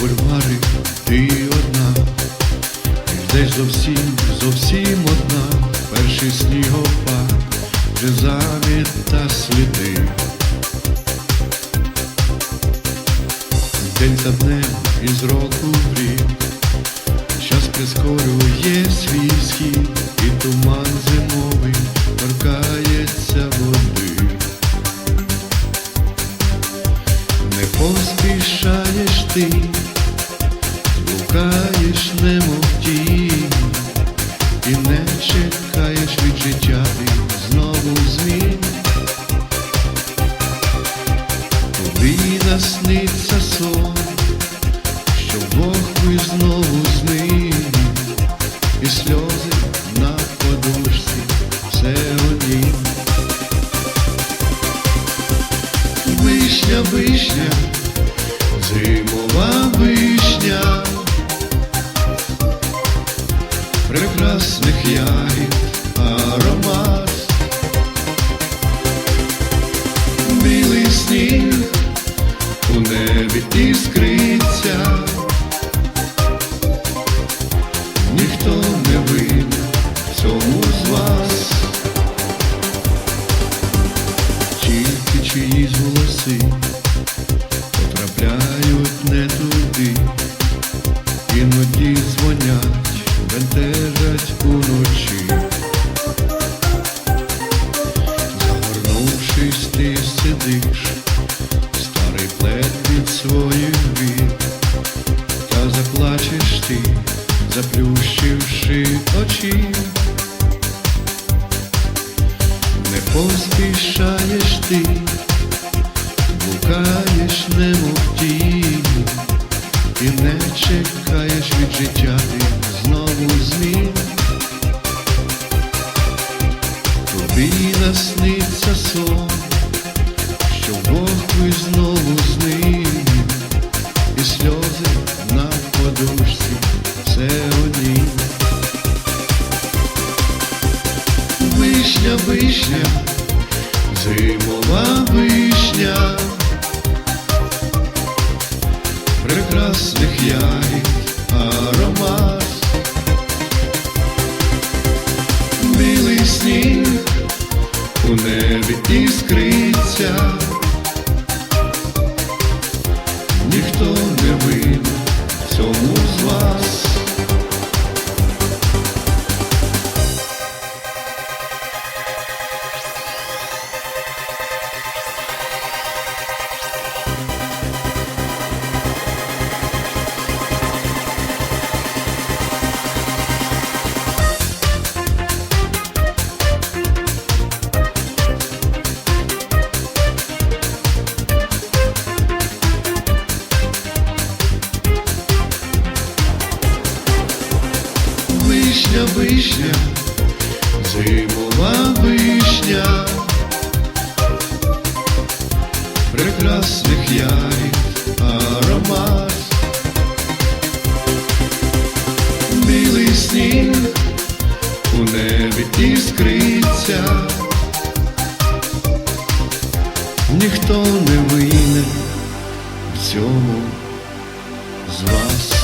бульвари ти одна, йдеш зовсім, зовсім одна, перший снігопад вже заміта сліди. День за днем із року в рік, час прискорює свій схід, і туман зимовий торкається води. Поспішаєш ти, лукаєш немов тінь, і не чекаєш прекрасних ягід заплачеш ти, заплющивши очі. Не поспішаєш ти, блукаєш немов тіні і не чекаєш від життя ти Вишня, вишня, зимова вишня, прекрасних ягід аромат, білий сніг у небі іскриться, ніхто не винен цьому з вас. Вишня, вишня, зимова вишня, прекрасних ягід аромат, білий сніг у небі іскриться, ніхто не винен в цьому з вас.